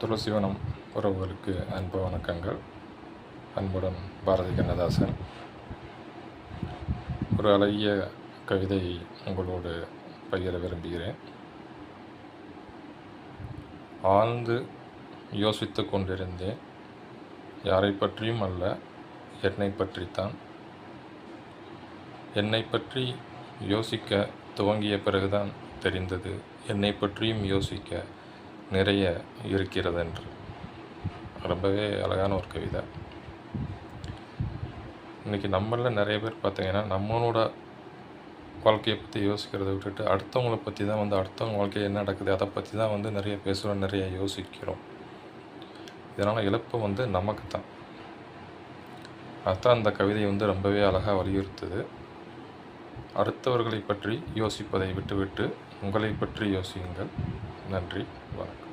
துளசிவனம் உறவுகளுக்கு அன்பு வணக்கங்கள். அன்புடன் பாரதி கண்ணதாசன். ஒரு அழகிய கவிதை உங்களோடு பகிர விரும்புகிறேன். ஆழ்ந்து யோசித்து கொண்டிருந்தேன். யாரை பற்றியும் அல்ல என்னை பற்றித்தான். என்னை பற்றி யோசிக்க துவங்கிய பிறகுதான் தெரிந்தது. என்னை பற்றியும் யோசிக்க நிறைய இருக்கிறது என்று ரொம்பவே அழகான ஒரு கவிதை. இன்றைக்கி நம்மளில் நிறைய பேர் பார்த்திங்கன்னா நம்மளோட வாழ்க்கையை பற்றி யோசிக்கிறத விட்டுட்டு அடுத்தவங்கள பற்றி தான் வந்து அடுத்தவங்க வாழ்க்கையில் என்ன நடக்குது அதை பற்றி தான் வந்து நிறைய பேசுகிறோம் நிறைய யோசிக்கிறோம். இதனால் இழப்பு வந்து நமக்கு தான். அதுதான் அந்த கவிதை வந்து ரொம்பவே அழகாக வலியுறுத்துது. அடுத்தவர்களை பற்றி யோசிப்பதை விட்டுவிட்டு உங்களை பற்றி யோசியுங்கள். நன்றி வணக்கம்.